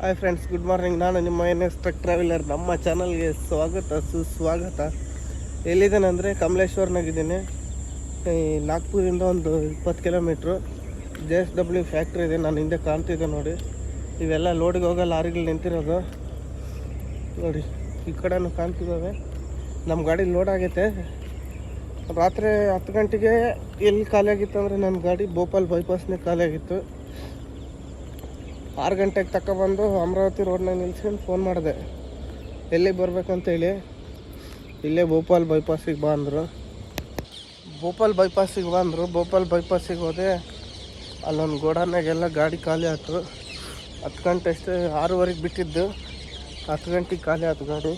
Hi friends good morning ನಾನು ನಿಮ್ಮ N S truck traveller ನಮ್ಮ ಚಾನಲ್ಗೆ ಸ್ವಾಗತ, ಸುಸ್ವಾಗತ. ಎಲ್ಲಿದ್ದೇನೆ ಅಂದರೆ ಕಮಲೇಶ್ವರ್ನಾಗಿದ್ದೀನಿ ಈ ನಾಗ್ಪುರಿಂದ ಒಂದು ಇಪ್ಪತ್ತು kilometre. J S W factory ಇದೆ, ನಾನು ಹಿಂದೆ ಕಾಣ್ತಿದ್ದೆ ನೋಡಿ. ಇವೆಲ್ಲ ಲೋಡಿಗೆ ಹೋಗೋ ಲಾರಿಗಳು ನಿಂತಿರೋದು. ನೋಡಿ, ಈ ಕಡೆನೂ ಕಾಣ್ತಿದ್ದಾವೆ. ನಮ್ಮ ಗಾಡಿ ಲೋಡ್ ಆಗೈತೆ. ರಾತ್ರಿ ಹತ್ತು ಗಂಟೆಗೆ ಎಲ್ಲಿ ಖಾಲಿಯಾಗಿತ್ತು ಅಂದರೆ ನನ್ನ ಗಾಡಿ ಭೋಪಾಲ್ ಬೈಪಾಸ್ನೇ ಖಾಲಿ ಆಗಿತ್ತು. ಆರು ಗಂಟೆಗೆ ತಗೊಬಂದು ಅಮರಾವತಿ ರೋಡ್ನಾಗ ನಿಲ್ಸ್ಕೊಂಡು ಫೋನ್ ಮಾಡಿದೆ. ಎಲ್ಲಿಗೆ ಬರ್ಬೇಕಂತೇಳಿ? ಇಲ್ಲೇ ಭೋಪಾಲ್ ಬೈಪಾಸಿಗೆ ಬಾ ಅಂದರು ಭೋಪಾಲ್ ಬೈಪಾಸಿಗೆ ಬಂದರು. ಭೋಪಾಲ್ ಬೈಪಾಸಿಗೆ ಹೋದೆ. ಅಲ್ಲೊಂದು ಗೋಡಾನಾಗೆಲ್ಲ ಗಾಡಿ ಖಾಲಿ ಆಯ್ತು. ಹತ್ತು ಗಂಟೆ ಅಷ್ಟೇ, ಆರೂವರೆಗೆ ಬಿಟ್ಟಿದ್ದು. ಹತ್ತು ಗಂಟೆಗೆ ಖಾಲಿ ಆಯ್ತು ಗಾಡಿ.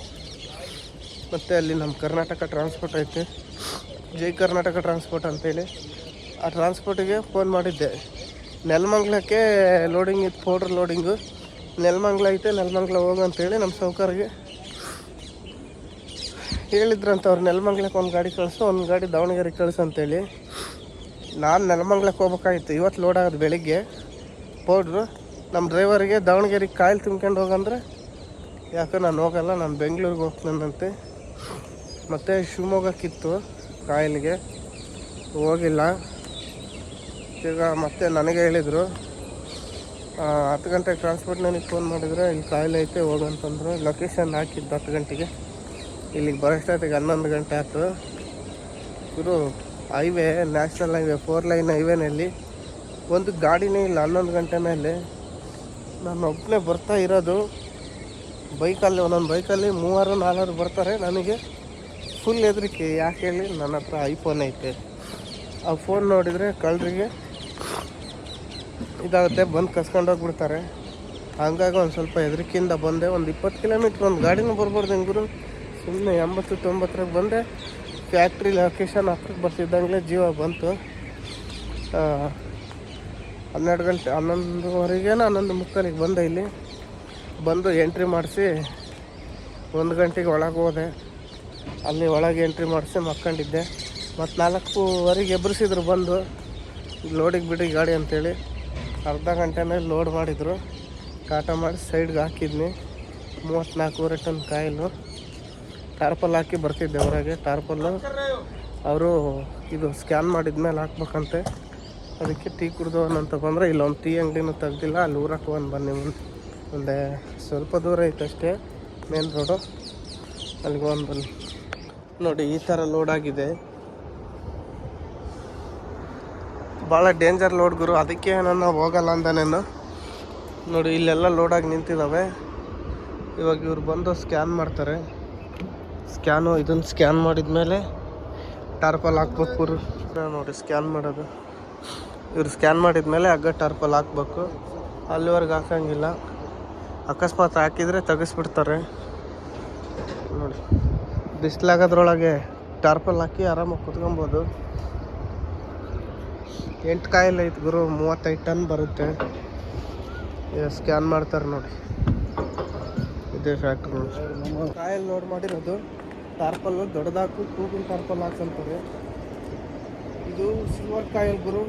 ಮತ್ತು ಅಲ್ಲಿ ನಮ್ಮ ಕರ್ನಾಟಕ ಟ್ರಾನ್ಸ್ಪೋರ್ಟ್ ಐತೆ. ಜೈ ಕರ್ನಾಟಕ ಟ್ರಾನ್ಸ್ಪೋರ್ಟ್ ಅಂತೇಳಿ. ಆ ಟ್ರಾನ್ಸ್ಪೋರ್ಟಿಗೆ ಫೋನ್ ಮಾಡಿದ್ದೆ. ನೆಲಮಂಗ್ಲಕ್ಕೆ ಲೋಡಿಂಗ್ ಇತ್ತು ಪೌಡ್ರ್ ಲೋಡಿಂಗು ನೆಲಮಂಗ್ಲ ಐತೆ, ನೆಲಮಂಗ್ಲ ಹೋಗು ಅಂತೇಳಿ ನಮ್ಮ ಸೌಕರ್ಗೆ ಹೇಳಿದ್ರಂತ ಅವ್ರು, ನೆಲಮಂಗ್ಲಕ್ಕೆ ಒಂದು ಗಾಡಿ ಕಳಿಸು, ಒಂದು ಗಾಡಿ ದಾವಣಗೆರೆ ಕಳಿಸು ಅಂತೇಳಿ ನಾನು ನೆಲಮಂಗ್ಲಕ್ಕೆ ಹೋಗ್ಬೇಕಾಗಿತ್ತು. ಇವತ್ತು ಲೋಡ್ ಆಗೋದು ಬೆಳಿಗ್ಗೆ. ಪೌಡ್ರು ನಮ್ಮ ಡ್ರೈವರಿಗೆ ದಾವಣಗೆರೆಗೆ ಕಾಯಿಲ್ ತುಂಬ್ಕೊಂಡು ಹೋಗಂದ್ರೆ ಯಾಕೋ ನಾನು ಹೋಗಲ್ಲ, ನಾನು ಬೆಂಗಳೂರಿಗೆ ಹೋಗ್ತೀನಂತೆ. ಮತ್ತು ಶಿವಮೊಗ್ಗಕ್ಕಿತ್ತು ಕಾಯಿಲ್ಗೆ. ಹೋಗಿಲ್ಲ. ಈಗ ಮತ್ತೆ ನನಗೆ ಹೇಳಿದರು ಹತ್ತು ಗಂಟೆಗೆ ನನಗೆ ಫೋನ್ ಮಾಡಿದ್ರೆ ಇಲ್ಲಿ ಕಾಯಿಲೆ ಐತೆ ಹೋಗಂತಂದ್ರು ಲೊಕೇಶನ್ ಹಾಕಿದ್ದು ಹತ್ತು ಗಂಟೆಗೆ. ಇಲ್ಲಿಗೆ ಬರೋಷ್ಟೊತ್ತಿಗೆ ಹನ್ನೊಂದು ಗಂಟೆ ಆಯಿತು. ಗುರು highway national highway four lane ಹೈವೇನಲ್ಲಿ ಒಂದು ಗಾಡಿನೇ ಇಲ್ಲ, ಹನ್ನೊಂದು ಗಂಟೆ ಮೇಲೆ. ನಾನು ಒಬ್ಬನೇ ಬರ್ತಾ ಇರೋದು, ಬೈಕಲ್ಲಿ, ಒಂದೊಂದು ಬೈಕಲ್ಲಿ ಮೂವರು, ನಾಲ್ವರು ಬರ್ತಾರೆ. ನನಗೆ ಫುಲ್ ಹೆದರಿಕೆ. ಯಾಕೆ ಹೇಳಿ, ನನ್ನ ಹತ್ರ ಐಫೋನ್ ಐತೆ. ಆ ಫೋನ್ ನೋಡಿದರೆ ಕಳ್ಳರಿಗೆ ಇದಾಗುತ್ತೆ, ಬಂದು ಕಸ್ಕೊಂಡು ಹೋಗ್ಬಿಡ್ತಾರೆ. ಹಂಗಾಗಿ ಒಂದು ಸ್ವಲ್ಪ ಹೆದರಿಕೆಯಿಂದ ಬಂದೆ. ಒಂದು ಇಪ್ಪತ್ತು ಕಿಲೋಮೀಟ್ರ್ ಒಂದು ಗಾಡಿನೂ ಬರ್ಬಾರ್ದು ಹೆಂಗೂರು ಸುಮ್ಮನೆ ಎಂಬತ್ತು, ತೊಂಬತ್ತರಾಗ ಬಂದೆ. ಫ್ಯಾಕ್ಟ್ರಿ ಲೊಕೇಶನ್ ಹತ್ರಕ್ಕೆ ಬರ್ತಿದ್ದಂಗೆ ಜೀವ ಬಂತು. ಹನ್ನೆರಡು ಗಂಟೆ, ಹನ್ನೊಂದುವರೆಗೇನೋ ಹನ್ನೊಂದು ಮುಕ್ಕಾಲಿಗೆ ಬಂದೆ ಇಲ್ಲಿ. ಬಂದು ಎಂಟ್ರಿ ಮಾಡಿಸಿ ಒಂದು ಗಂಟೆಗೆ ಒಳಗೆ ಹೋದೆ. ಅಲ್ಲಿ ಒಳಗೆ ಎಂಟ್ರಿ ಮಾಡಿಸಿ ಮಕ್ಕೊಂಡಿದ್ದೆ. ಮತ್ತು ನಾಲ್ಕೂವರೆಗೆ ಎಬ್ಬರಿಸಿದ್ರು ಬಂದು. ಲೋಡಿಗೆ ಬಿಡಿ ಗಾಡಿ ಅಂತೇಳಿ. ಅರ್ಧ ಗಂಟೆನೇ ಲೋಡ್ ಮಾಡಿದರು. ಕಾಟ ಮಾಡಿ ಸೈಡ್ಗೆ ಹಾಕಿದ್ನಿ. ಮೂವತ್ತ್ನಾಲ್ಕೂವರೆ ಟನ್ ಕಾಯಿಲು. ಟಾರ್ಪಲ್ ಹಾಕಿ ಬರ್ತಿದ್ದೆ ಹೊರಗೆ. ಟಾರ್ಪಲ್ಲು ಅವರು ಇದು ಸ್ಕ್ಯಾನ್ ಮಾಡಿದ್ಮೇಲೆ ಹಾಕ್ಬೇಕಂತೆ. ಅದಕ್ಕೆ ಟೀ ಕುಡ್ದವನ್ನ ಬಂದರೆ ಇಲ್ಲೊಂದು ಟೀ ಅಂಗಡಿನೂ ತೆಗ್ದಿಲ್ಲ, ಅಲ್ಲಿ ಊರಕ್ಕೆ ಒಂದು ಬನ್ನಿ ಒಂದೇ ಸ್ವಲ್ಪ ದೂರ ಐತೆ ಅಷ್ಟೇ, ಮೇನ್ ರೋಡು ಅಲ್ಲಿಗೆ ಒಂದು ಬನ್ನಿ. ನೋಡಿ, ಈ ಥರ ಲೋಡ್ ಆಗಿದೆ. ಭಾಳ ಡೇಂಜರ್ ಲೋಡ್ ಗುರು. ಅದಕ್ಕೆ ನಾನು ಹೋಗಲ್ಲ ಅಂದಾನೇನು ನೋಡಿ, ಇಲ್ಲೆಲ್ಲ ಲೋಡಾಗಿ ನಿಂತಿದ್ದಾವೆ ಇವಾಗ ಇವ್ರು ಬಂದು ಸ್ಕ್ಯಾನ್ ಮಾಡ್ತಾರೆ. ಸ್ಕ್ಯಾನು ಇದನ್ನು ಸ್ಕ್ಯಾನ್ ಮಾಡಿದ ಮೇಲೆ ಟಾರ್ಪಲ್ ಹಾಕ್ಬೇಕು ನೋಡಿ ಸ್ಕ್ಯಾನ್ ಮಾಡೋದು. ಇವ್ರು ಸ್ಕ್ಯಾನ್ ಮಾಡಿದ ಮೇಲೆ ಹಗ್ಗ ಟಾರ್ಪಲ್ ಹಾಕ್ಬೇಕು. ಅಲ್ಲಿವರೆಗೆ ಹಾಕಂಗಿಲ್ಲ. ಅಕಸ್ಮಾತ್ ಹಾಕಿದರೆ ತೆಗೆಸ್ಬಿಡ್ತಾರೆ. ನೋಡಿ, ಬಿಸಿಲಾಗೋದ್ರೊಳಗೆ ಟಾರ್ಪಲ್ ಹಾಕಿ ಆರಾಮಾಗಿ ಕುತ್ಕೊಬೋದು. ಎಂಟು ಕಾಯಿಲ್ ಐತೆ ಗುರು, ಮೂವತ್ತೈದು ಟನ್ ಬರುತ್ತೆ. ಸ್ಕ್ಯಾನ್ ಮಾಡ್ತಾರೆ ನೋಡಿ. ಇದೇ ಫ್ಯಾಕ್ಟ್ರಿ ಕಾಯಿಲ್ ಲೋಡ್ ಮಾಡಿರೋದು ಟಾರ್ಪಲ್ಲು ದೊಡ್ಡದಾಕು ಕೂಗಿನ ಟಾರ್ಪಲ್ ಹಾಕ್ಸಂತಾರೆ ಇದು ಸಿಲ್ವರ್ ಕಾಯಿಲ್ ಗುರು,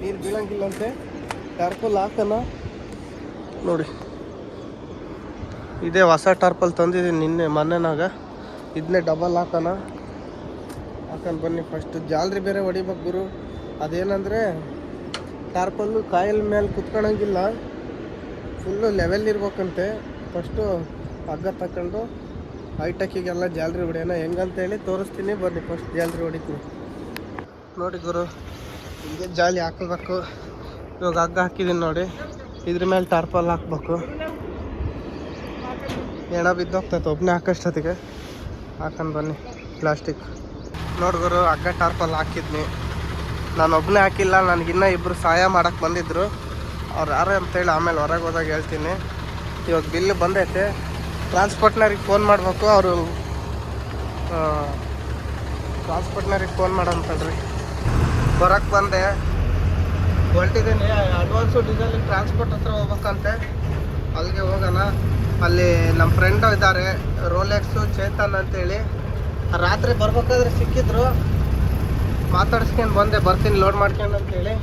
ನೀರು ಬೀಳಂಗಿಲ್ಲಂತೆ. ಟಾರ್ಪಲ್ ಹಾಕನ. ನೋಡಿ. ಇದೇ ಹೊಸ ಟಾರ್ಪಲ್ ತಂದಿದ್ದೀನಿ ನಿನ್ನೆ ಮೊನ್ನೆನಾಗ. ಇದನ್ನೇ ಡಬಲ್ ಹಾಕೋಣ ಹಾಕೊಂಡು ಬನ್ನಿ ಫಸ್ಟು ಜಾಲ್ರಿ ಬೇರೆ ಹೊಡಿಬೇಕು ಗುರು. ಅದೇನಂದರೆ ಟಾರ್ಪಲ್ಲು ಕಾಯಿಲ್ ಮೇಲೆ ಕುತ್ಕೊಳಂಗಿಲ್ಲ ಫುಲ್ಲು ಲೆವೆಲ್ ಇರ್ಬೇಕಂತೆ. ಫಸ್ಟು ಹಗ್ಗ ತಗೊಂಡು ಹೈಟೆಕ್ಕಿಗೆಲ್ಲ ಜಾಲ್ರಿ ಹೊಡಿಯೋಣ. ಹೆಂಗಂತೇಳಿ ತೋರಿಸ್ತೀನಿ. ಬನ್ನಿ ಫಸ್ಟ್ ಜಾಲ್ರಿ ಹೊಡಿತೀನಿ. ನೋಡಿ ಗುರು, ಹಿಂಗೆ ಜಾಲಿ ಹಾಕಬೇಕು. ಇವಾಗ ಹಗ್ಗ ಹಾಕಿದ್ದೀನಿ ನೋಡಿ. ಇದ್ರ ಮೇಲೆ ಟಾರ್ಪಲ್ ಹಾಕ್ಬೇಕು. ಎಣ ಬಿದ್ದೋಗ್ತೈತೆ ಒಬ್ಬನೇ ಹಾಕೋಷ್ಟೊತ್ತಿಗೆ. ಹಾಕೊಂಡು ಬನ್ನಿ ಪ್ಲಾಸ್ಟಿಕ್ ನೋಡ್ಗುರು ಹಗ್ಗ ಟಾರ್ಪಲ್ ಹಾಕಿದ್ನಿ. ನಾನು ಒಬ್ಬನೇ ಹಾಕಿಲ್ಲ ನನಗಿನ್ನ ಇಬ್ಬರು ಸಹಾಯ ಮಾಡೋಕ್ಕೆ ಬಂದಿದ್ದರು ಅವ್ರು ಯಾರು ಅಂತೇಳಿ ಆಮೇಲೆ ಹೊರಗೆ ಹೋದಾಗ ಹೇಳ್ತೀನಿ. ಇವಾಗ ಬಿಲ್ ಬಂದೈತೆ. ಟ್ರಾನ್ಸ್ಪೋರ್ಟ್ನವ್ರಿಗೆ ಫೋನ್ ಮಾಡಬೇಕು, ಅವರು ಟ್ರಾನ್ಸ್ಪೋರ್ಟ್ನವ್ರಿಗೆ ಫೋನ್ ಮಾಡೋಂತಲ್ರಿ ಬರೋಕ್ಕೆ ಬಂದೆ. ಹೊರಟಿದ್ದೀನಿ ಅಡ್ವಾನ್ಸು ಡೀಸೆಲ್ ಟ್ರಾನ್ಸ್ಪೋರ್ಟ್ ಹತ್ರ ಹೋಗ್ಬೇಕಂತೆ. ಅಲ್ಲಿಗೆ ಹೋಗೋಣ. ಅಲ್ಲಿ ನಮ್ಮ ಫ್ರೆಂಡು ಇದ್ದಾರೆ ರೋಲೆಕ್ಸು ಚೇತನ್ ಅಂತೇಳಿ. ರಾತ್ರಿ ಬರ್ಬೇಕಾದ್ರೆ ಸಿಕ್ಕಿದ್ರು. ಮಾತಾಡ್ಸ್ಕೊಂಡು ಬಂದೆ, ಬರ್ತೀನಿ ಲೋಡ್ ಮಾಡ್ಕೊಂಡು ಅಂತೇಳಿ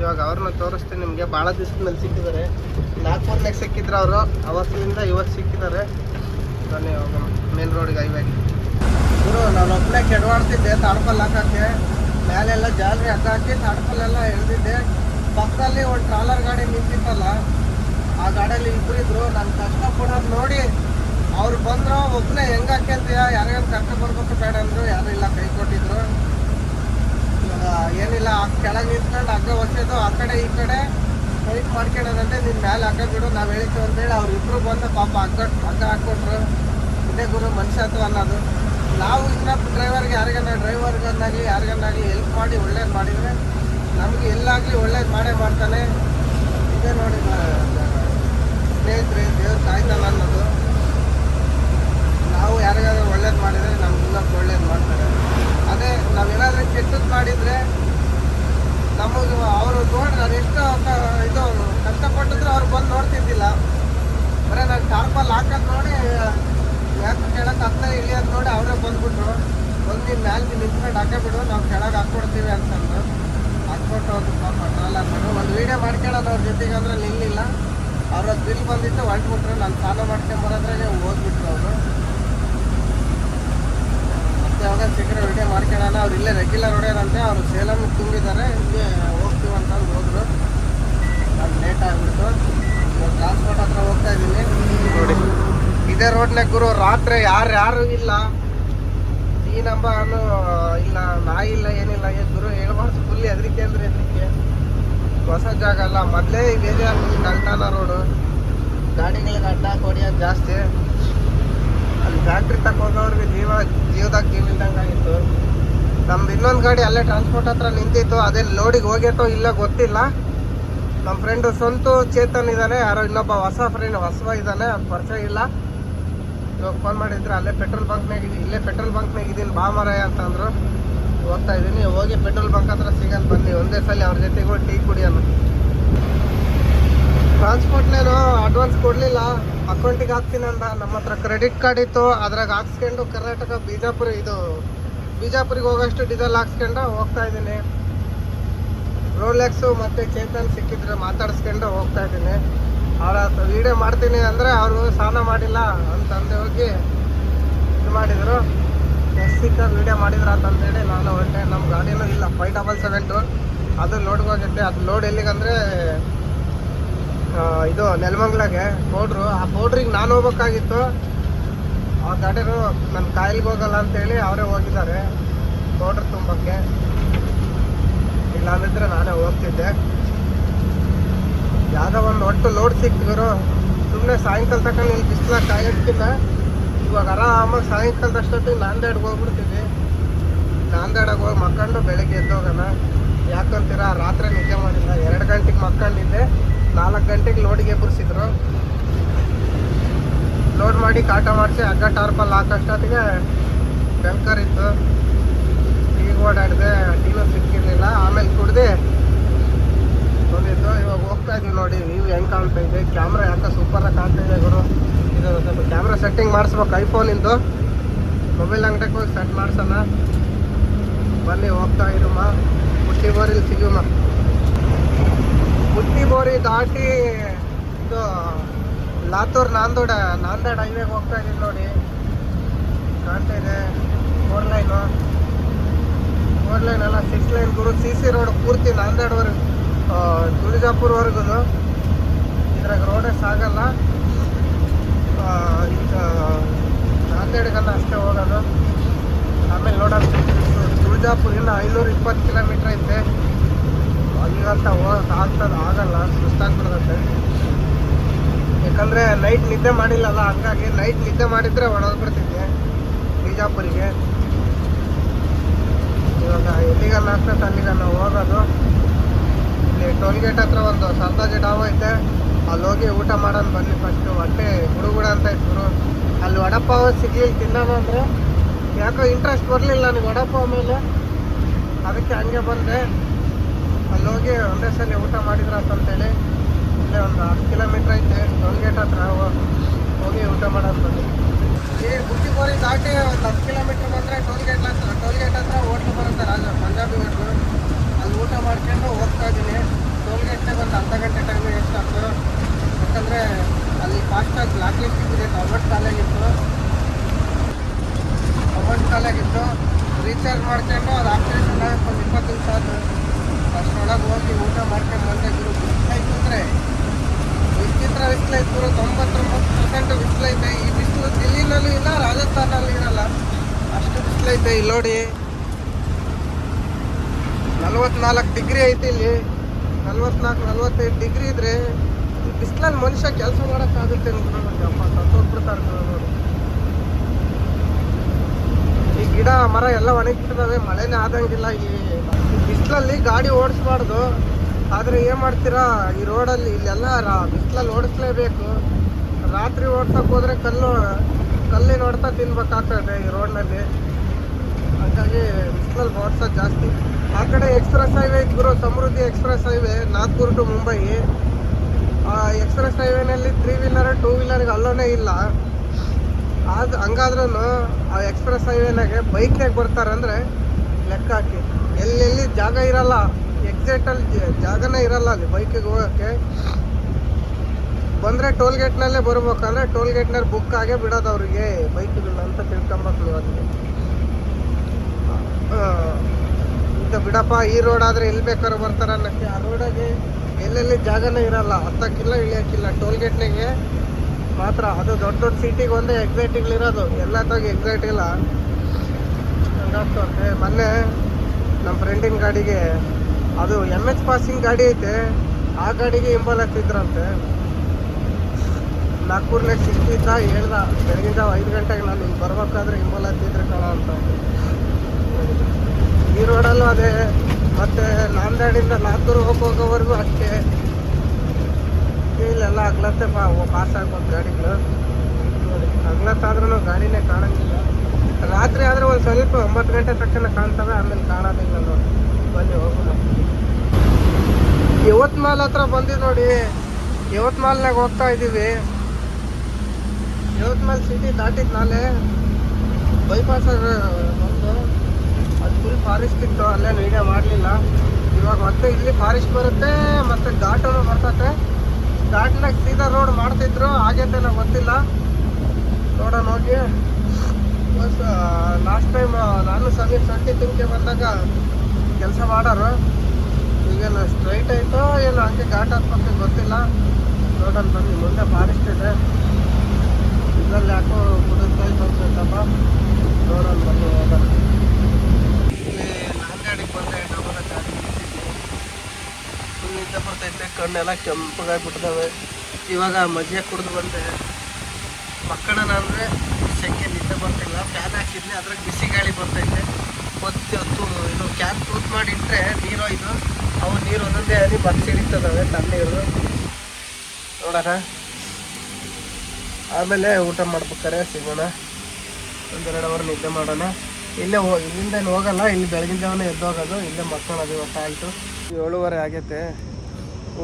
ಇವಾಗ ಅವ್ರನ್ನ ತೋರಿಸ್ತೀನಿ, ನಿಮಗೆ ಭಾಳ ದಿವಸದಲ್ಲಿ ಸಿಕ್ಕಿದ್ದಾರೆ. ನಾಗ್ಪುರ್ನಾಗ ಸಿಕ್ಕಿದ್ರು ಅವರು ಅವತ್ತಿನಿಂದ ಇವತ್ತು ಸಿಕ್ಕಿದ್ದಾರೆ. ಬನ್ನಿ, ಇವಾಗ ಮೇನ್ ರೋಡಿಗೆ ಹೈವೇಗೆ ಗುರು, ನಾನು ಒಬ್ಬನೇ ಕೆಡವಾಡ್ತಿದ್ದೆ ತಾಡ್ಪಲ್ ಹಾಕಕ್ಕೆ. ಮೇಲೆಲ್ಲ ಜಾಲರಿ ಹಾಕಿ ತಾಡ್ಪಲ್ಲೆಲ್ಲ ಎಳೆದಿದ್ದೆ. ಪಕ್ಕದಲ್ಲಿ ಒಂದು ಟ್ರಾಲರ್ ಗಾಡಿ ನಿಂತಿತ್ತಲ್ಲ, ಆ ಗಾಡಿಯಲ್ಲಿ ಇಬ್ಬರಿದ್ರು ನಾನು ಕಷ್ಟ ಕೊಡೋದು ನೋಡಿ, ಅವ್ರು ಬಂದರು ಒಬ್ಬನೇ ಹೆಂಗೆ ಹಾಕ್ಯಂತೀಯ? ಯಾರ್ಯಾರು ಕರ್ಕೊಂಡು ಬರ್ಬೇಕು ಬೇಡ ಅಂದರು. ಯಾರು ಇಲ್ಲ, ಕೈ ಕೊಟ್ಟಿದ್ರು. ಏನಿಲ್ಲ ಕೆಳಗೆ ನಿಂತ್ಕೊಂಡು ಹಗ್ಗ ಹೊಸೋದು ಆ ಕಡೆ ಈ ಕಡೆ. ಟೈಟ್ ಮಾಡ್ಕೊಳ್ಳೋದಂತೆ ನಿನ್ನ ಮೇಲೆ ಹಗ್ಗ ಬಿಡು, ನಾವು ಹೇಳ್ತೀವಿ ಅಂತೇಳಿ ಅವ್ರು ಇಬ್ರು ಬಂದು ಪಾಪ ಹಗ್ಗ ಹಗ್ಗ ಹಾಕ್ಕೊಟ್ರು ಇದೇ ಗುರು ಮನುಷ್ಯತ್ವ ಅನ್ನೋದು. ನಾವು ಇನ್ನೊಬ್ಬ ಡ್ರೈವರ್ಗೆ ಯಾರಿಗನ್ನ ಡ್ರೈವರ್ಗನ್ನಾಗಲಿ ಯಾರಿಗನ್ನಾಗಲಿ ಹೆಲ್ಪ್ ಮಾಡಿ ಒಳ್ಳೇದು ಮಾಡಿದರೆ ನಮಗೆ ಎಲ್ಲಾಗಲಿ ಒಳ್ಳೇದು ಮಾಡೇ ಮಾಡ್ತಾನೆ. ಇದೇ ನೋಡಿ ಸ್ನೇಹಿತರೆ ದೇವ್ರು ಕಾಯ್ತಾನ ಅನ್ನೋದು ನಾವು ಯಾರಿಗಾದ್ರೂ ಒಳ್ಳೇದು ಮಾಡಿದರೆ ನಮ್ಗೆ ಇನ್ನೊಬ್ಬ ಒಳ್ಳೇದು ಮಾಡ್ತಾರೆ ಅದೇ ನಾವೇನಾದ್ರೂ ಕೆಟ್ಟದ್ದು ಮಾಡಿದರೆ ನಮಗೆ ಅವರು ನೋಡಿ ನಾನು ಎಷ್ಟು ಇದು ಕಷ್ಟಪಟ್ಟಿದ್ರೆ ಅವ್ರು ಬಂದು ನೋಡ್ತಿದ್ದಿಲ್ಲ. ಬರೀ ನಾನು ಟಾರ್ಪಲ್ ಹಾಕೋದು ನೋಡಿ, ಯಾಕೆ ಕೆಳಗೆ ಹತ್ತ ಅಂತ ನೋಡಿ ಅವರೇ ಬಂದ್ಬಿಟ್ರು. ಬಂದು ಮ್ಯಾಲ್ ನಿಂತ್ಕೊಂಡು ಹಾಕೇ ಬಿಡು, ನಾವು ಕೆಳಗೆ ಹಾಕ್ಕೊಡ್ತೀವಿ ಅಂತಂದು ಫೋನ್ ಪಾಪ ಟ್ರಾಲರ್ ಒಂದು ವೀಡಿಯೋ ಮಾಡ್ಕೊಳ್ಳೋದು ಅವ್ರ ಜೊತೆಗೆ ಅಂದ್ರೆ ನಿಲ್ಲಿಲ್ಲ. ಅವ್ರ ಬಿಲ್ ಬಂದಿತ್ತು, ಹೊರಟ್ಬಿಟ್ರು. ನಾನು ಸ್ನಾನ ಮಾಡ್ಕೊಂಡು ಬರೋದ್ರಾಗೆ ಹೋಗ್ಬಿಟ್ರು ಅವರು. ಮತ್ತೆ ಯಾವಾಗ ಸಿಕ್ಕರೆ ವಿಡಿಯೋ ಮಾಡ್ಕೊಳ್ಳೋಣ. ಅವ್ರು ಇಲ್ಲೇ ರೆಗ್ಯುಲರ್ ಹೊಡೆಯೋದಂತೆ ಅವರು ಸೇಲಮ್ ತುಂಬಿದ್ದಾರೆ. ಹಿಂಗೆ ಹೋಗ್ತೀವಿ ಅಂತ ಹೋದ್ರು. ನಾನು ಲೇಟ್ ಆಗಿಬಿಟ್ಟು ಟ್ರಾನ್ಸ್ಪೋರ್ಟ್ ಹತ್ರ ಹೋಗ್ತಾ ಇದ್ದೀನಿ. ನೋಡಿ. ಇದೇ ರೋಡ್ನಾಗ ಗುರು ರಾತ್ರಿ ಯಾರು ಯಾರು ಇಲ್ಲ. ಈ ನಂಬನು ಇಲ್ಲ ನಾಯಿ ಇಲ್ಲ ಏನಿಲ್ಲ. ಏ ಗುರು ಹೇಳ್ಬಾರ್ದು. ಫುಲ್ ಹೆದರಿಕೆ ಅಂದ್ರೆ ಹೆದರಿಕೆ. ಹೊಸ ಜಾಗ ಅಲ್ಲ. ಮೊದಲೇ ಏರಿಯಾ ಕಲ್ತಾನ ರೋಡು ಗಾಡಿಗಳಿಗೆ ಅಡ್ಡ ಕೊಡಿಯೋದು ಜಾಸ್ತಿ. ಅಲ್ಲಿ ಫ್ಯಾಕ್ಟ್ರಿ ತಗೊಂಡವ್ರಿಗೆ ಜೀವ ಜೀವದಾಗ ಜೀವ ಇಲ್ದಂಗೆ ಆಗಿತ್ತು. ನಮ್ದು ಇನ್ನೊಂದು ಗಾಡಿ ಅಲ್ಲೇ ಟ್ರಾನ್ಸ್ಪೋರ್ಟ್ ಹತ್ರ ನಿಂತಿತ್ತು, ಅದೇ ಲೋಡಿಗೆ ಹೋಗೇತೋ ಇಲ್ಲ ಗೊತ್ತಿಲ್ಲ. ನಮ್ಮ ಫ್ರೆಂಡು ಸ್ವಂತ ಚೇತನ್ ಇದ್ದಾನೆ ಯಾರೋ ಇನ್ನೊಬ್ಬ ಹೊಸ ಫ್ರೆಂಡ್ ಹೊಸವ ಇದ್ದಾನೆ ಅದು ಪರಿಚಯ ಇಲ್ಲ. ಇವಾಗ ಫೋನ್ ಮಾಡಿದ್ರೆ ಅಲ್ಲೇ ಪೆಟ್ರೋಲ್ ಬಂಕ್ನಾಗ ಇಲ್ಲೇ ಪೆಟ್ರೋಲ್ ಬಂಕ್ನಾಗ ಇದೀನಿ ಬಾ ಮರಾಯ ಅಂತಂದ್ರು ಹೋಗ್ತಾ ಇದ್ದೀನಿ, ಹೋಗಿ ಪೆಟ್ರೋಲ್ ಬಂಕ್ ಹತ್ರ ಸಿಗನ್ ಬನ್ನಿ ಒಂದೇ ಸಲ ಅವ್ರ ಜೊತೆಗೆ ಟೀ ಕುಡಿಯೋಣ. ಟ್ರಾನ್ಸ್ಪೋರ್ಟ್ನೇನು ಅಡ್ವಾನ್ಸ್ ಕೊಡಲಿಲ್ಲ. ಅಕೌಂಟಿಗೆ ಹಾಕ್ತೀನಿ ಅಂತ ನಮ್ಮ ಹತ್ರ ಕ್ರೆಡಿಟ್ ಕಾರ್ಡ್ ಇತ್ತು. ಅದ್ರಾಗ ಹಾಕ್ಸ್ಕೊಂಡು ಕರ್ನಾಟಕ ಬಿಜಾಪುರ ಇದು ಬಿಜಾಪುರಿಗೆ ಹೋಗೋಷ್ಟು ಡೀಸೆಲ್ ಹಾಕ್ಸ್ಕೊಂಡು ಹೋಗ್ತಾ ಇದ್ದೀನಿ. ರೋಲೆಕ್ಸು ಮತ್ತು ಚೇತನ್ ಸಿಕ್ಕಿದ್ರೆ ಮಾತಾಡಿಸ್ಕೊಂಡು ಹೋಗ್ತಾ ಇದ್ದೀನಿ. ಅವ್ರ ವೀಡಿಯೋ ಮಾಡ್ತೀನಿ ಅಂದರೆ ಅವರು ಸ್ನಾನ ಮಾಡಿಲ್ಲ ಅಂತಂದು ಹೋಗಿ ಇದು ಮಾಡಿದರು. ಎಸ್ ವೀಡಿಯೋ ಮಾಡಿದ್ರು ಅಂತಂದೇಳಿ ನಾನು ಹೊರಟೆ ನಮ್ಮ ಗಾಡಿನೂ ಇಲ್ಲ. ಫೈವ್ ಡಬಲ್ ಸೆವೆಂಟು ಅದು ಲೋಡ್ಗೆ ಹೋಗಿದ್ದೆ ಅದು ಲೋಡ್ ಎಲ್ಲಿಗಂದರೆ ಇದು ನೆಲಮಂಗ್ಲಾಗೆ ಪೌಡ್ರು. ಆ ಪೌಡ್ರಿಗೆ ನಾನು ಹೋಗ್ಬೇಕಾಗಿತ್ತು. ಆ ಗಾಡಿರು ನನ್ನ ಕಾಯಿಲ್ಗೆ ಹೋಗಲ್ಲ ಅಂತೇಳಿ ಅವರೇ ಹೋಗಿದ್ದಾರೆ. ಪೌಡ್ರ್ ತುಂಬಕ್ಕೆ. ಇಲ್ಲ ಅಂದಿದ್ರೆ ನಾನೇ ಹೋಗ್ತಿದ್ದೆ. ಯಾವುದೋ ಒಂದು ಒಟ್ಟು ಲೋಡ್ ಸಿಕ್ತಿದ್ರು ಸುಮ್ಮನೆ ಸಾಯಂಕಾಲ ತಕ್ಕ ಇಲ್ಲಿ ಬಿಸಿಲ ಕಾಯೋದಕ್ಕಿಂತ ಇವಾಗ ಆರಾಮಾಗಿ ಸಾಯಂಕಾಲದಷ್ಟೊತ್ತಿಗೆ ನಾಂದೇಡ್ಗೆ ಹೋಗ್ಬಿಡ್ತೀವಿ ನಾಂದೇಡಾಗ ಹೋಗಿ ಮಕ್ಕಂಡು ಬೆಳಗ್ಗೆ ಎದ್ದೋಗೋಣ ಯಾಕಂತೀರಾ, ರಾತ್ರಿ ನಿದ್ದೆ ಮಾಡಿಲ್ಲ. ಎರಡು ಗಂಟೆಗೆ ಮಕ್ಕಂಡಿದ್ದೆ ನಾಲ್ಕು ಗಂಟೆಗೆ ಲೋಡ್ಗೆ ಎಬ್ಬರಿಸಿದ್ರು ಲೋಡ್ ಮಾಡಿ ಕಾಟ ಮಾಡಿಸಿ ಹಗ್ಗ ಟಾರ್ಪಲ್ಲಿ ಹಾಕಷ್ಟೊತ್ತಿಗೆ ಬೆಂಕರ್ ಇತ್ತು. ಈಗ ಓಡಾಡಿದೆ ಟೀನು ಸಿಕ್ಕಿರಲಿಲ್ಲ. ಆಮೇಲೆ ಕುಡ್ದು ಬಂದಿದ್ದು. ಇವಾಗ ಹೋಗ್ತಾ ಇದೀವಿ ನೋಡಿ. ನೀವು ಹೆಂಗೆ ಕಾಣ್ತಾ ಇದೆ. ಕ್ಯಾಮ್ರಾ ಯಾಕೆ ಸೂಪರಾಗಿ ಕಾಣ್ತಾ ಇದೆ ಗುರು. ಇದು ಸ್ವಲ್ಪ ಕ್ಯಾಮ್ರಾ ಸೆಟ್ಟಿಂಗ್ ಮಾಡಿಸ್ಬೇಕು ಐಫೋನಿಂದು ಮೊಬೈಲ್ ಅಂಗಡಿಗೆ ಹೋಗಿ ಸೆಟ್ ಮಾಡ್ಸೋಣ. ಬನ್ನಿ, ಹೋಗ್ತಾ ಇರಮ್ಮ ಹುಟ್ಟಿ ಬೋರಿಲಿ ಸಿಗುಮ್ಮ ಬುಟ್ಟಿ ಬೋರಿ ದಾಟಿ ಇದು ಲಾತೂರ್ ನಾಂದೋಡ, ನಾಂದೇಡ್ ಹೈವೇಗೆ ಹೋಗ್ತಾ ಇದೀವಿ ನೋಡಿ. ಕಾಣ್ತಾ ಇದೆ. ಫೋರ್ ಲೈನು ಫೋರ್ ಲೈನ್ ಅಲ್ಲ ಸಿಕ್ಸ್ ಲೈನ್ ಗುರು ಸಿ ಸಿ ರೋಡ್ ಪೂರ್ತಿ ನಾಂದೇಡ್ವರೆಗೆ ತುಳಜಾಪುರ್ವರೆಗೂ ಇದ್ರಾಗ ರೋಡೇ ಸಾಗಲ್ಲ. ಈಗ ನಾಂದೇಡ್ಗಲ್ಲ ಅಷ್ಟೇ ಹೋಗೋದು. ಆಮೇಲೆ ನೋಡೋಣ. ತುಳಜಾಪುರಿಂದ ಐನೂರು ಇಪ್ಪತ್ತು ಕಿಲೋಮೀಟ್ರ್ ಐತೆ. ಅಲ್ಲಿಗಂತ ಹೋಗಕ್ಕೆ ಆಗ್ತದ ಆಗಲ್ಲ ಸುಸ್ತಾಗ್ಬಿಡ್ದಂತೆ ಯಾಕಂದರೆ ನೈಟ್ ನಿದ್ದೆ ಮಾಡಿಲ್ಲಲ್ಲ, ಹಂಗಾಗಿ ನೈಟ್ ನಿದ್ದೆ ಮಾಡಿದರೆ ಬಿಡ್ತಿದ್ದೆ ಬಿಜಾಪುರಿಗೆ. ಇವಾಗ ಎಲ್ಲಿಗಲ್ಲ ಆಗ್ತದೆ ನಾವು ಹೋಗೋದು. ಇಲ್ಲಿ ಟೋಲ್ ಗೇಟ್ ಹತ್ರ ಒಂದು ಸರ್ದಾಜಿ ಡಾಬ್ ಐತೆ. ಅಲ್ಲಿ ಹೋಗಿ ಊಟ ಮಾಡೋಣ ಬನ್ನಿ ಫಸ್ಟು ಹೊಟ್ಟೆ ಗುಡುಗುಡ ಅಂತ ಇದ್ರು ಅಲ್ಲಿ ವಡಪಾವ್ ಸಿಗ್ಲಿಲ್ಲ ತಿನ್ನೋಣ ಅಂದರೆ ಯಾಕೋ ಇಂಟ್ರೆಸ್ಟ್ ಬರಲಿಲ್ಲ ನನಗೆ ವಡಪಾವ್ ಮೇಲೆ. ಅದಕ್ಕೆ ಹಂಗೆ ಬಂದೆ. ಅಲ್ಲಿ ಹೋಗಿ ಒಂದೇ ಸಲ ಊಟ ಮಾಡಿದ್ರ ಅಂತೇಳಿ, ಇಲ್ಲೇ ಒಂದು ಹತ್ತು ಕಿಲೋಮೀಟ್ರ್ ಐತೆ ಟೋಲ್ ಗೇಟ್ ಹತ್ರ ಹೋಗಿ ಊಟ ಮಾಡೋದು ಬನ್ನಿ ಈ ಬುಟ್ಟಿಬೋರಿ ದಾಟಿ ಒಂದು ಹತ್ತು ಕಿಲೋಮೀಟ್ರ್ ಬಂದರೆ ಟೋಲ್ ಗೇಟ್ ಹತ್ರ ಟೋಲ್ ಗೇಟ್ ಹತ್ರ ಹೋಟ್ಲು ಬರುತ್ತೆ ರಾಜ, ಪಂಜಾಬಿ ಹೋಟ್ಲು. ಅಲ್ಲಿ ಊಟ ಮಾಡ್ಕೊಂಡು ಹೋಗ್ತಾ ಇದ್ದೀನಿ. ಒಂದು ಅರ್ಧ ಗಂಟೆ ಟೈಮ್ ಎಷ್ಟು ಆಗ್ತು ಯಾಕಂದರೆ ಅಲ್ಲಿ ಫಾಸ್ಟಾಗಿ ಬ್ಲಾಕ್ ಲಿಸ್ಟ್ ಇದೆ ಟೊಮೆಟ್ ಕಾಲೇಜಿತ್ತು. ಟೊಮೆಟ್ ಖಾಲಿಯಾಗಿತ್ತು ರೀಚಾರ್ಜ್ ಮಾಡ್ಕೊಂಡು ಅದು ಆಪ್ರೇಷನ್ ಒಂದು ಇಪ್ಪತ್ತು ನಿಮಿಷ ಆಯ್ತು. ಅಷ್ಟರೊಳಗೆ ಹೋಗಿ ಊಟ ಮಾಡ್ಕೊಂಡು ಬಂದೆ ಗುರು. ಬಿಸಿಲಾಯ್ತು ಅಂದರೆ ವಿಚಿತ್ರ ಬಿಸಿಲೈತೆ ಗುರು. ತೊಂಬತ್ತೊಂಬತ್ತು ಪರ್ಸೆಂಟ್ ಬಿಸಿಲೈತೆ ಈ ಬಿಸಿಲು ದಿಲ್ಲಿನಲ್ಲೂ ಇಲ್ಲ, ರಾಜಸ್ಥಾನಲ್ಲೂ ಇರಲ್ಲ. ಅಷ್ಟು ಬಿಸಿಲೈತೆ ಇಲ್ಲಿ ನೋಡಿ. ನಲ್ವತ್ನಾಲ್ಕು ಡಿಗ್ರಿ ಐತಿ ಇಲ್ಲಿ. ನಲ್ವತ್ನಾಲ್ಕು, ನಲ್ವತ್ತೈದು ಡಿಗ್ರಿ ಇದ್ರೆ ಬಿಸಿಲಲ್ಲಿ ಮನುಷ್ಯ ಕೆಲಸ ಮಾಡೋಕ್ಕಾಗುತ್ತೆ ಅಪ್ಪ ಸತ್ತೋಗ್ಬಿಡ್ತಾರೆ ನೋಡಿ ಈ ಗಿಡ, ಮರ ಎಲ್ಲ ಒಣಗಿಬಿಟ್ಟಿದಾವೆ. ಮಳೆನೇ ಆದಂಗಿಲ್ಲ ಈ ಬಿಸಿಲಲ್ಲಿ ಗಾಡಿ ಓಡಿಸ್ಬಾರ್ದು. ಆದರೆ ಏನು ಮಾಡ್ತೀರಾ? ಈ ರೋಡಲ್ಲಿ ಇಲ್ಲೆಲ್ಲ ಬಿಸಿಲಲ್ಲಿ ಓಡಿಸ್ಲೇಬೇಕು. ರಾತ್ರಿ ಓಡ್ಸಕ್ಕೆ ಹೋದ್ರೆ ಕಲ್ಲು, ಕಲ್ಲಿ ನೋಡ್ತಾ ತಿನ್ಬೇಕಾಗ್ತದೆ ಈ ರೋಡ್ನಲ್ಲಿ. ಹಾಗಾಗಿ ಬಿಸಿಲಲ್ಲಿ ಓಡ್ಸೋದು ಜಾಸ್ತಿ. ಆ ಕಡೆ express highway Guru, Samruddhi express highway, Nagpur to Mumbai. ಆ ಎಕ್ಸ್ಪ್ರೆಸ್ ಹೈವೇನಲ್ಲಿ ತ್ರೀ ವೀಲರ್ ಟೂ ವೀಲರ್ಗೆ ಅಲ್ಲೋನೇ ಇಲ್ಲ. ಅದು ಹಂಗಾದ್ರೂ ಆ ಎಕ್ಸ್ಪ್ರೆಸ್ ಹೈವೇನಾಗೆ ಬೈಕ್ನಾಗ ಬರ್ತಾರೆ ಅಂದರೆ ಲೆಕ್ಕ ಹಾಕಿ. ಎಲ್ಲೆಲ್ಲಿ ಜಾಗ ಇರಲ್ಲ, ಎಕ್ಸಾಕ್ಟಲ್ಲಿ ಜಾಗನೇ ಇರಲ್ಲ ಅಲ್ಲಿ ಬೈಕಿಗೆ ಹೋಗೋಕ್ಕೆ. ಬಂದರೆ ಟೋಲ್ ಗೇಟ್ನಲ್ಲೇ ಬರ್ಬೇಕಂದ್ರೆ ಟೋಲ್ ಗೇಟ್ನಲ್ಲಿ ಬುಕ್ ಆಗೇ ಬಿಡೋದು ಅವರಿಗೆ ಬೈಕ್ಗಳನ್ನ ಅಂತ ತಿಳ್ಕೊಂಬಕ್ ಅದಕ್ಕೆ ಇಂಥ ಬಿಡಪ್ಪ, ಈ ರೋಡ್ ಆದರೆ ಎಲ್ಲಿ ಬೇಕಾದ್ರೂ ಬರ್ತಾರೆ ಅನ್ನೋಕ್ಕೆ ಆ ರೋಡಾಗೆ ಎಲ್ಲೆಲ್ಲಿ ಜಾಗನೇ ಇರಲ್ಲ, ಹತ್ತಕ್ಕಿಲ್ಲ ಇಳಿಯೋಕ್ಕಿಲ್ಲ ಟೋಲ್ ಗೇಟ್ನಾಗೆ ಮಾತ್ರ. ಅದು ದೊಡ್ಡ ದೊಡ್ಡ ಸಿಟಿಗೆ ಒಂದೇ ಎಕ್ಸೈಟಿಗಳಿರೋದು ತಾಗ ಎಕ್ಸೈಟ್ ಇಲ್ಲ. ಹಂಗಾಗ್ತದೆ ಮೊನ್ನೆ ನಮ್ಮ ಫ್ರೆಂಡಿನ ಗಾಡಿಗೆ, ಅದು ಎಂ ಎಚ್ ಪಾಸಿಂಗ್ ಗಾಡಿ ಐತೆ. ಆ ಗಾಡಿಗೆ ಇಂಬಲ್ ಹತ್ತಿದ್ರಂತೆ. ನಾಗ್ಪುರ್ನಾಗ ಸಿಕ್ತಿದ್ದ ಹೇಳ್ದ ಬೆಳಗಿನ ಜಾವ ಐದು ಗಂಟೆಗೆ ನಾನು ಹಿಂಗೆ ಬರ್ಬೇಕಾದ್ರೆ ಇಂಬಲ್ ಹಾಕ್ತಿದ್ರೆ ಕಣ ಅಂತ. ಈ ರೋಡಲ್ಲೂ ಅದೇ. ಮತ್ತೆ ನಾಂದೇಡಿಂದ ಲಾತೂರು ಹೋಗೋವರೆಗೂ ಇಲ್ಲೆಲ್ಲ ಅಗ್ಲತ್ತೆ ಪಾಸ್ ಆಗ್ಬೋದು ಗಾಡಿಗಳು. ನೋಡಿ ಅಗ್ಲತ್ತಾದ್ರೂ ಗಾಡಿನೇ ಕಾಣಂಗಿಲ್ಲ. ರಾತ್ರಿ ಆದರೆ ಒಂದು ಸ್ವಲ್ಪ ಒಂಬತ್ತು ಗಂಟೆ ತಕ್ಷಣ ಕಾಣ್ತವೆ, ಆಮೇಲೆ ಕಾಣೋದಿಲ್ಲ ನೋಡಿ. ಬನ್ನಿ ಹೋಗೋಣ. ಯವತ್ಮಾಲ್ ಹತ್ರ ಬಂದಿದ್ದು ನೋಡಿ ಯವತ್ಮಾಲ್ನಾಗ ಹೋಗ್ತಾ ಇದ್ದೀವಿ ಯವತ್ಮಾಲ್ ಸಿಟಿ ದಾಟಿದ ನಾಳೆ ಬೈಪಾಸ್ ಬಂದು ಅದು ಫುಲ್ ಫಾರೆಸ್ಟ್ ಇತ್ತು ಅಲ್ಲೇ ವೀಡಿಯೋ ಮಾಡಲಿಲ್ಲ. ಇವಾಗ ಮತ್ತೆ ಇಲ್ಲಿ ಫಾರೆಸ್ಟ್ ಬರುತ್ತೆ, ಮತ್ತೆ ಘಾಟನು ಬರ್ತತೆ. ಘಾಟ್ನಾಗ ಸೀದಾ ರೋಡ್ ಮಾಡ್ತಿದ್ರು ಆಗೈತೆ ನಾವು ಗೊತ್ತಿಲ್ಲ. ನೋಡೋಣ, ಹೋಗಿ. ಲಾಸ್ಟ್ ಟೈಮ್ ನಾನು ಸಮೀರ್ ಸೊಟ್ಟಿ ತಿಂಕೆ ಬಂದಾಗ ಕೆಲಸ ಮಾಡೋರು. ಈಗೆಲ್ಲ ಸ್ಟ್ರೈಟ್ ಆಯಿತು ಏನು ಹಂಗೆ ಘಾಟ್ ಹಾಕ್ಬೇಕು ಗೊತ್ತಿಲ್ಲ. ನೋಡೋಣ, ಬನ್ನಿ. ಮುಂದೆ ಫಾರೆಸ್ಟ್ ಇದೆ. ಇದರಲ್ಲಿ ಯಾಕೋ ಕೈ ತೋರಿಸೈತಪ್ಪ ನೋಡೋಣ, ಬನ್ನಿ ಹೋಗೋಣ ಇಲ್ಲಿ ನಾಂದೇಡಿಗೆ ಬಂದೆ ಡಬಲ್ ಗಾಡಿ ಫುಲ್ ನಿದ್ದೆ ಬರ್ತೈತೆ ಕಣ್ಣೆಲ್ಲ ಕೆಂಪಗಾಗ್ಬಿಟ್ಟಿದ್ದಾವೆ ಇವಾಗ ಮಜ್ಜಿಗೆ ಕುಡಿದು ಬಂದೆ. ಮಕ್ಕಳನ್ನ ಅಂದರೆ ಸೆಕೆ ನಿದ್ದೆ ಬರ್ತಿಲ್ಲ. ಫ್ಯಾನ್ ಹಾಕಿದ್ನಿ, ಅದ್ರಾಗ ಬಿಸಿ ಗಾಳಿ ಬರ್ತೈತೆ. ಮತ್ತೆ ಹೊತ್ತು ಇದು ಕ್ಯಾನ್ ತೂತ್ ಮಾಡಿ ಇಟ್ಟರೆ ನೀರು ಇದು. ಅವು ನೀರು ಒಂದೊಂದೇ ಅಲ್ಲಿ ಬಸ್ ಹಿಡಿತದವೆ ತಣ್ಣೀರು. ನೋಡೋಣ. ಆಮೇಲೆ ಊಟ ಮಾಡ್ಬೇಕಾರೆ ಸಿಗೋಣ. ಒಂದೆರಡು ಅವರ್ ನಿದ್ದೆ ಮಾಡೋಣ. ಇಲ್ಲೇ ಹೋ ಇಲ್ಲಿಂದ ಹೋಗಲ್ಲ, ಇಲ್ಲಿ ಬೆಳಗಿನ ಜಾವನ ಎದ್ದೋಗೋದು ಇಲ್ಲೇ ಮಕ್ಕಳದು ಇವತ್ತು ಆಯಿತು ಏಳುವರೆ ಆಗೈತೆ.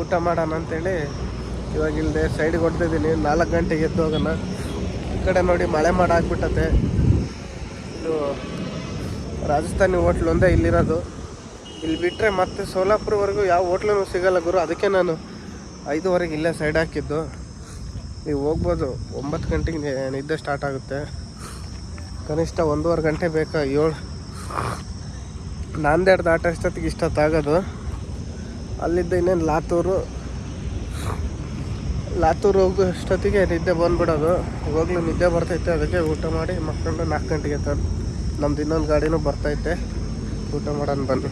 ಊಟ ಮಾಡೋಣ ಅಂತೇಳಿ ಇವಾಗ ಇಲ್ಲದೆ ಸೈಡ್ಗೆ ಹೊಡ್ತಿದ್ದೀನಿ ನಾಲ್ಕು ಗಂಟೆಗೆ ಎದ್ದು ಹೋಗೋಣ. ಈ ಕಡೆ ನೋಡಿ ಮಳೆ ಮಾಡ ಆಗ್ಬಿಟ್ಟತೆ. ಇದು ರಾಜಸ್ಥಾನಿ ಹೋಟ್ಲು ಒಂದೇ ಇಲ್ಲಿರೋದು. ಇಲ್ಲಿ ಬಿಟ್ಟರೆ ಮತ್ತೆ ಸೋಲಾಪುರವರೆಗೂ ಯಾವ ಹೋಟ್ಲೂ ಸಿಗಲ್ಲ ಗುರು. ಅದಕ್ಕೆ ನಾನು ಐದುವರೆಗೆ ಇಲ್ಲೇ ಸೈಡ್ ಹಾಕಿದ್ದು. ನೀವು ಹೋಗ್ಬೋದು. ಒಂಬತ್ತು ಗಂಟೆಗೆ ನಿದ್ದೆ ಸ್ಟಾರ್ಟ್ ಆಗುತ್ತೆ. ಕನಿಷ್ಠ ಒಂದೂವರೆ ಗಂಟೆ ಬೇಕಾ? ಏಳು. ನಾಂದೇಡ್ದು ಆಟ ಅಷ್ಟೊತ್ತಿಗೆ ಇಷ್ಟೊತ್ತಾಗೋದು. ಅಲ್ಲಿದ್ದ ಇನ್ನೇನು ಲಾತೂರು? ಲಾತೂರು ಹೋಗೋ ಅಷ್ಟೊತ್ತಿಗೆ ನಿದ್ದೆ ಬಂದ್ಬಿಡೋದು. ಹೋಗ್ಲು, ನಿದ್ದೆ ಬರ್ತೈತೆ. ಅದಕ್ಕೆ ಊಟ ಮಾಡಿ ಮಕ್ಕಳು ನಾಲ್ಕು ಗಂಟೆಗೆ ತಂದು ನಮ್ದು ಇನ್ನೊಂದು ಗಾಡಿನೂ ಬರ್ತೈತೆ. ಊಟ ಮಾಡೋಣ ಬನ್ನಿ.